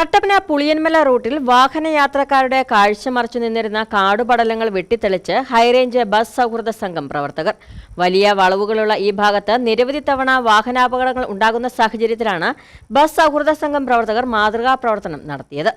കട്ടപ്പന പുളിയന്മല റൂട്ടിൽ വാഹനയാത്രക്കാരുടെ കാഴ്ച മറച്ചു നിന്നിരുന്ന കാടുപടലങ്ങൾ വെട്ടിത്തെളിച്ച് ഹൈറേഞ്ച് ബസ് സൗഹൃദ സംഘം പ്രവർത്തകർ. വലിയ വളവുകളുള്ള ഈ ഭാഗത്ത് നിരവധി തവണ വാഹനാപകടങ്ങൾ ഉണ്ടാകുന്ന സാഹചര്യത്തിലാണ് ബസ് സൗഹൃദ സംഘം പ്രവർത്തകർ മാതൃകാ പ്രവർത്തനം നടത്തിയത്.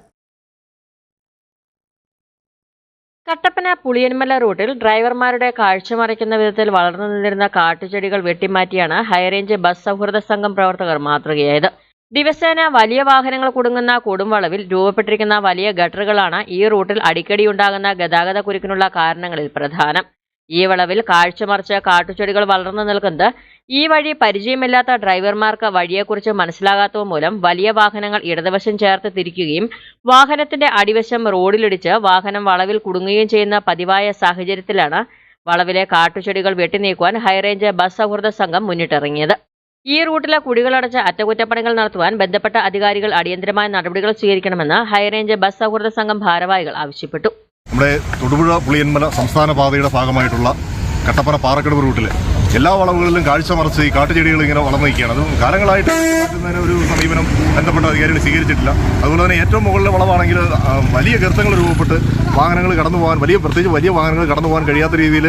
കട്ടപ്പന പുളിയന്മല റൂട്ടിൽ ഡ്രൈവർമാരുടെ കാഴ്ച മറയ്ക്കുന്ന വിധത്തിൽ വളർന്നു നിന്നിരുന്ന കാട്ടുചെടികൾ വെട്ടിമാറ്റിയാണ് ഹൈറേഞ്ച് ബസ് സൗഹൃദ സംഘം പ്രവർത്തകർ മാതൃകയായത്. ദിവസേന വലിയ വാഹനങ്ങൾ കുടുങ്ങുന്ന കൊടുംവളവിൽ രൂപപ്പെട്ടിരിക്കുന്ന വലിയ ഗട്ടറുകളാണ് ഈ റൂട്ടിൽ അടിക്കടി ഉണ്ടാകുന്ന ഗതാഗത കുരുക്കിനുള്ള കാരണങ്ങളിൽ പ്രധാനം. ഈ വളവിൽ കാഴ്ചമറിച്ച് കാട്ടുചെടികൾ വളർന്നു നിൽക്കുന്നത് ഈ വഴി പരിചയമില്ലാത്ത ഡ്രൈവർമാർക്ക് വഴിയെക്കുറിച്ച് മനസ്സിലാകാത്തത് മൂലം വലിയ വാഹനങ്ങൾ ഇടതുവശം ചേർത്ത് തിരിക്കുകയും വാഹനത്തിന്റെ അടിവശം റോഡിലിടിച്ച് വാഹനം വളവിൽ കുടുങ്ങുകയും ചെയ്യുന്ന പതിവായ സാഹചര്യത്തിലാണ് വളവിലെ കാട്ടുചെടികൾ വെട്ടിനീക്കുവാൻ ഹൈറേഞ്ച് ബസ് സൗഹൃദ സംഘം മുന്നിട്ടിറങ്ങിയത്. ഈ റൂട്ടിലെ കുടികളടച്ച അറ്റകുറ്റപ്പണികൾ നടത്തുവാൻ ബന്ധപ്പെട്ട അധികാരികൾ അടിയന്തരമായ നടപടികൾ സ്വീകരിക്കണമെന്ന് ഹൈറേഞ്ച് ബസ് സൗഹൃദ സംഘം ഭാരവാഹികൾ ആവശ്യപ്പെട്ടു. നമ്മുടെ തൊടുപുഴ പുളിയന്മല സംസ്ഥാന പാതയുടെ ഭാഗമായിട്ടുള്ള കട്ടപ്പന പാറക്കടവ് റൂട്ടിൽ എല്ലാ വളവുകളിലും കാഴ്ച മറച്ച് ഈ കാട്ടുചെടികൾ ഇങ്ങനെ വളർന്നു നിൽക്കുകയാണ്. അത് കാലങ്ങളായിട്ട് ഒരു സമീപനം ബന്ധപ്പെട്ട അധികാരികൾ സ്വീകരിച്ചിട്ടില്ല. അതുപോലെ തന്നെ ഏറ്റവും മുകളിലെ വളവാണെങ്കിൽ വലിയ ഗർത്തങ്ങൾ രൂപപ്പെട്ട് വാഹനങ്ങൾ കടന്നു പോകാൻ വലിയ പ്രത്യേകിച്ച് വലിയ വാഹനങ്ങൾ കടന്നു പോകാൻ കഴിയാത്ത രീതിയിൽ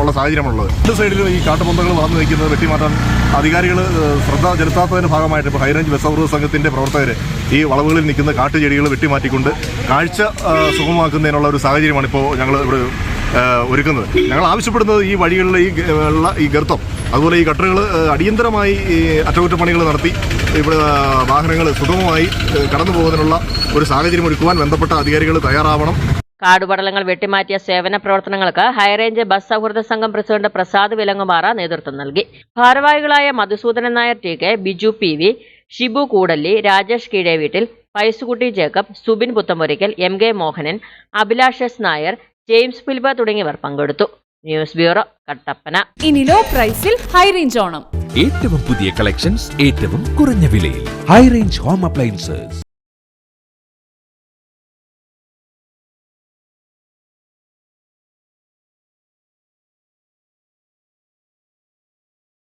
ഉള്ള സാഹചര്യമുള്ളത് രണ്ട് സൈഡിലും ഈ കാട്ടുപന്തങ്ങൾ വളർന്നു നിൽക്കുന്നത് വെട്ടിമാറ്റാൻ അധികാരികൾ ശ്രദ്ധ ചെലുത്താത്തതിന്റെ ഭാഗമായിട്ട് ഇപ്പോൾ ഹൈറേഞ്ച് ബസ് സംഘത്തിന്റെ പ്രവർത്തകർ ഈ വളവുകളിൽ നിൽക്കുന്ന കാട്ടുചെടികൾ വെട്ടിമാറ്റിക്കൊണ്ട് കാഴ്ച സുഗമമാക്കുന്നതിനുള്ള ഒരു സാഹചര്യമാണ് ഇപ്പോൾ ഞങ്ങൾ ഇവിടെ ഒരുക്കുന്നത്. ഞങ്ങൾ ആവശ്യപ്പെടുന്നത് ഈ വഴികളിലെ ഈ ഉള്ള ഈ ഗർത്തം അതുപോലെ ഈ ഗട്ടറുകൾ അടിയന്തരമായി ഈ അറ്റകുറ്റപ്പണികൾ നടത്തി ഇവിടെ വാഹനങ്ങൾ സുഗമമായി കടന്നു പോകുന്നതിനുള്ള ഒരു സാഹചര്യം ഒരുക്കുവാൻ ബന്ധപ്പെട്ട അധികാരികൾ തയ്യാറാവണം. കാടുപടലങ്ങൾ വെട്ടിമാറ്റിയ സേവന പ്രവർത്തനങ്ങൾക്ക് ഹൈറേഞ്ച് ബസ് സൗഹൃദ സംഘം പ്രസിഡന്റ് പ്രസാദ് വിലങ്ങുമാറ നേതൃത്വം നൽകി. ഭാരവാഹികളായ Madhusoodanan Nair T K Biju P V Shibu Koodalli Rajesh Keezhveettil Paisukutty Jacob Subin Puthamporikkal M K Mohanan Abhilash S Nair James Filba തുടങ്ങിയവർ പങ്കെടുത്തു. News bureau Kattappana. ഇനി ലോ പ്രൈസിൽ ഹൈ റേഞ്ച് ഓണം. ഏറ്റവും പുതിയ കളക്ഷൻസ് ഏറ്റവും കുറഞ്ഞ വിലയിൽ. High range home appliances